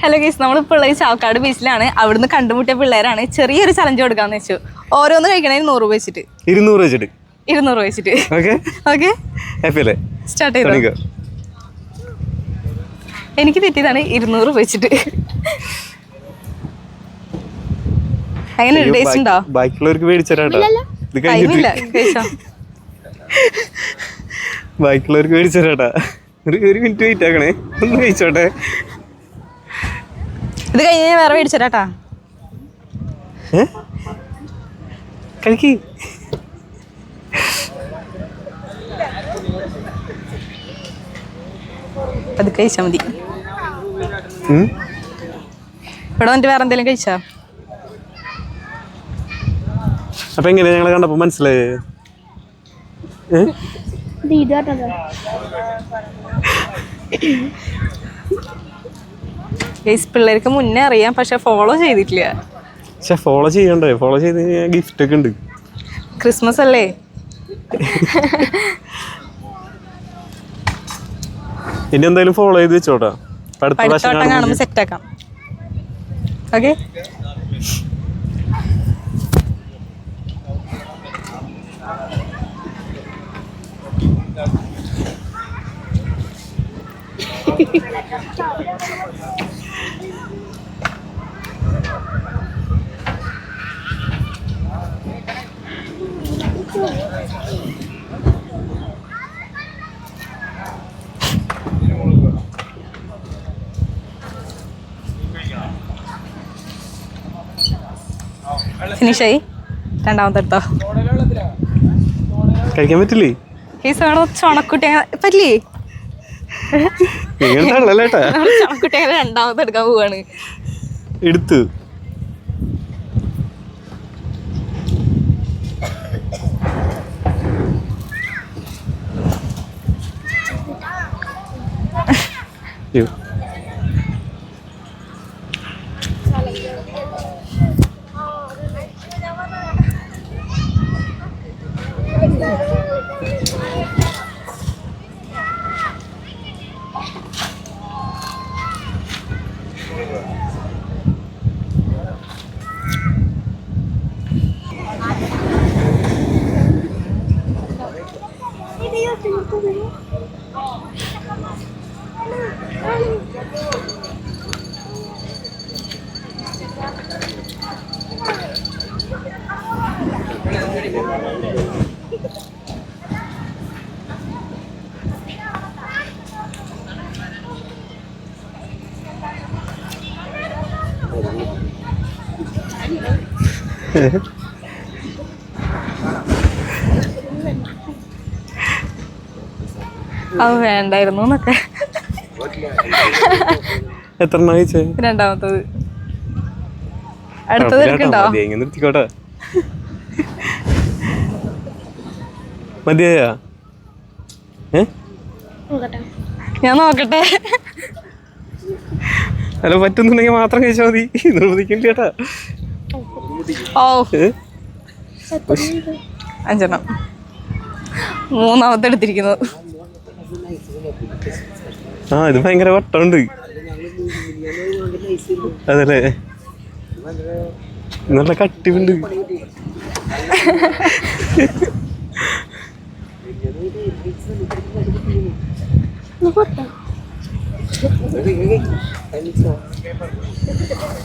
Hello ഗീസ് നമ്മളിപ്പോൾ ഉള്ളത് ചാവക്കാട് ബീച്ചിലാണ്. അവിടുന്ന് കണ്ടുമുട്ടിയ പിള്ളേരാണ്. ചെറിയൊരു ചലഞ്ച് കൊടുക്കാന്ന് വെച്ചു. ഓരോന്ന് കഴിക്കണേ നൂറ് രൂപ വെച്ചിട്ട്. ഇരുന്നൂറ് വെച്ചിട്ട്. ഇരുന്നൂറ് രൂപ വെച്ചിട്ട്. ഓക്കെ സ്റ്റാർട്ട് ചെയ്തോ? എനിക്ക് തെറ്റിയതാണ് ഇരുന്നൂറ് രൂപ വെച്ചിട്ട്. അങ്ങനെ ടേസ്റ്റ് ഉണ്ടോ? ബാക്കിയുള്ളവർക്ക് മേടിച്ചരാട്ടാ ഇത് ബാക്കിയുള്ളവർക്ക് മേടിച്ചരാട്ടാ ഒരു ഒരു മിനിറ്റ് വെയിറ്റ് ആക്കണേ. ഒന്ന് കഴിച്ചോട്ടെ. ഇത് കഴിഞ്ഞ് ഞാൻ വേറെ മേടിച്ചു തരാട്ടാ. കഴിക്ക്. അത് കഴിച്ചാൽ മതി. ഇവിടെ വന്നിട്ട് വേറെ എന്തെങ്കിലും കഴിച്ചാ? അപ്പൊ എങ്ങനെയാ ഞങ്ങളെ കണ്ടപ്പോ മനസ്സിലായി? ഗൈസ് പിള്ളേർക്ക് മുന്നേ അറിയാം പക്ഷെ ഫോളോ ചെയ്തിട്ടില്ല. പക്ഷെ ഫോളോ ചെയ്യണ്ടേ? ഫോളോ ചെയ്ത് കഴിഞ്ഞാൽ ഗിഫ്റ്റ് ഒക്കെ ഉണ്ട്. ക്രിസ്മസ് അല്ലേ? ഇനി എന്തായാലും ഫോളോ ചെയ്ത് വെച്ചോട്ടാ. അടുത്ത പ്രാവശ്യം പഠിത്തോട്ടം കാണുമ്പോൾ സെറ്റ് ആക്കാം. ഓക്കെ ഫിനിഷായി? രണ്ടാമത്തെ എടുത്തോ? കഴിക്കാൻ പറ്റില്ലേ? ഈ സാധനം ചുണക്കുട്ടി പറ്റില്ലേ? ചുണക്കുട്ടി രണ്ടാമത്തെ എടുക്കാൻ പോവാണ്. എടുത്ത്. അത് വേണ്ടായിരുന്നു എന്നൊക്കെ. എത്ര രണ്ടാമത്തത്. അടുത്തത് എടുക്കണ്ടോ കേട്ടോ, നിർത്തിക്കോട്ടെ? മതിയാ ഞാൻ നോക്കട്ടെ. അല്ല പറ്റുന്നുണ്ടെങ്കിൽ മാത്രം കഴിച്ചാൽ മതി. നിർബന്ധിക്കില്ല ചേട്ടാ ഓ? അഞ്ചെണ്ണം. മൂന്നാമത്തെ എടുത്തിരിക്കുന്നത്. ആ ഇത് ഭയങ്കര വട്ടമുണ്ട്. അതല്ലേ? നല്ല കട്ടിവുണ്ട്.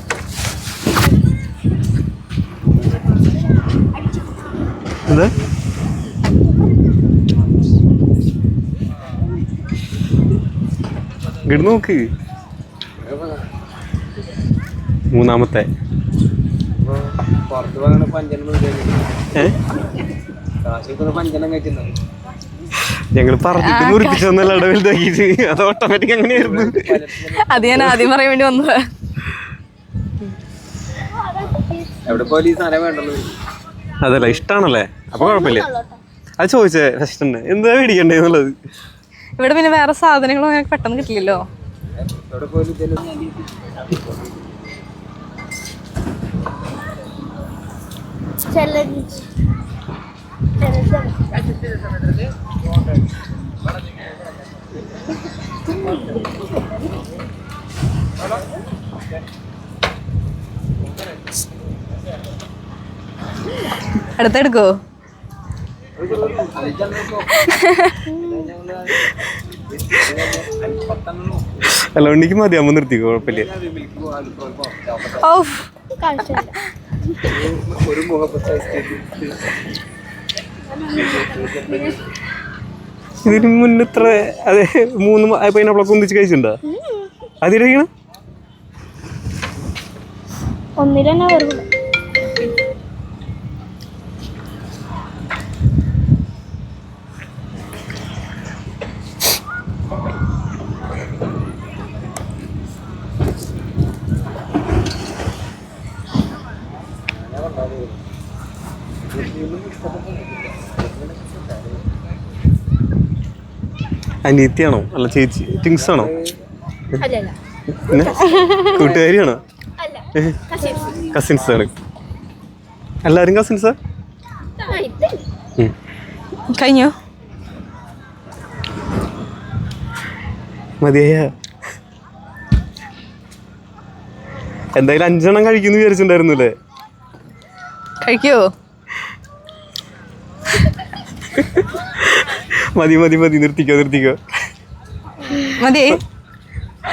എന്താ? ഇങ്ങോട്ട് നോക്ക്. മൂന്നാമത്തെ. ഞങ്ങൾ പറഞ്ഞിട്ട് മുറിപ്പിച്ചൊന്നല്ല അത് ഓട്ടോമാറ്റിക് അങ്ങനെയായിരുന്നു അത് ഞാൻ ആദ്യം പറയാൻ വേണ്ടി വന്നതാ അതല്ല ഇഷ്ടാണല്ലേ? അപ്പൊ കുഴപ്പമില്ല. അത് ചോദിച്ചേ ഫസ്റ്റ് എന്താ മേടിക്കണ്ടേ എന്നുള്ളത്? ഇവിടെ പിന്നെ വേറെ സാധനങ്ങളും അങ്ങനെ പെട്ടെന്ന് കിട്ടില്ലല്ലോ. അടുത്തെടുക്കോ? അല്ല ഉണ്ണിക്ക് മതി അമ്മ നിർത്തി കുഴപ്പമില്ല. ഇതിന് മുന്നേ ഇത്ര അതെ മൂന്ന് പൈനാപ്പിളൊക്കെ ഒന്നിച്ച് കഴിച്ചിട്ടുണ്ടോ? അതിരിക്കണം ഒന്നിലെന്നെ വരുള്ളൂ അനിയത്തിയാണോ? അല്ല ചേച്ചി. ടിങ്സ് ആണോ അല്ലല്ല കൂട്ടുകാരിയാണോ? അല്ല. കസിൻസ് ആണ്. എല്ലാവരും കസിൻസാ കഴിഞ്ഞോ? മതിയായ. എന്തായാലും അഞ്ചെണ്ണം കഴിക്കുന്നു വിചാരിച്ചിട്ടുണ്ടായിരുന്നില്ലേ? കഴിക്കുവോ മതി മതി മതി നിർത്തിക്കോ നിർത്തിക്കോ. മതി.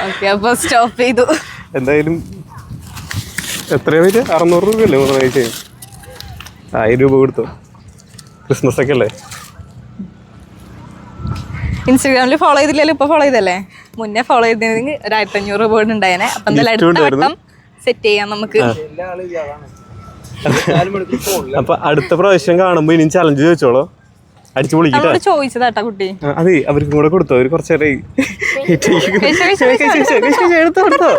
ഓക്കെ അപ്പൊ സ്റ്റോപ്പ് ചെയ്തു. എന്തായാലും എത്രയാ പേര്? അറുന്നൂറ് രൂപയല്ലേ മൂന്ന് കഴിച്ച് ആയിരം രൂപ കൊടുത്തു. ക്രിസ്മസ് ഒക്കെ അല്ലേ? ഇൻസ്റ്റാഗ്രാമിൽ ഫോളോ ചെയ്തില്ലല്ലോ ഇപ്പൊ ഫോളോ ചെയ്തല്ലേ? മുന്നേ ഫോളോ ചെയ്തിരുന്നെങ്കിൽ ഒരു ആയിരത്തി അഞ്ഞൂറ് രൂപ ഉണ്ടായേനെ. അപ്പൊ എന്തായാലും അടുത്ത. വട്ടം സെറ്റ് ചെയ്യാം നമുക്ക്. അപ്പൊ അടുത്ത പ്രാവശ്യം കാണുമ്പോ ഇനിയും ചലഞ്ച് ചോദിച്ചോളോ. അടിച്ചു പൊളിക്കട്ടെ? ചോദിച്ചതാട്ടാ കുട്ടി. അതെ അവർക്കും കൂടെ കൊടുത്തോ? അവർ കുറച്ചേരായി എടുത്തോ എടുത്തോ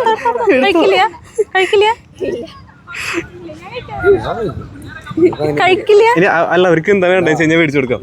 കഴിക്കില്ല? ഇനി അല്ല അവർക്ക് എന്താ വേണ്ടത് വെച്ച് കഴിഞ്ഞാൽ മേടിച്ചു കൊടുക്കാം.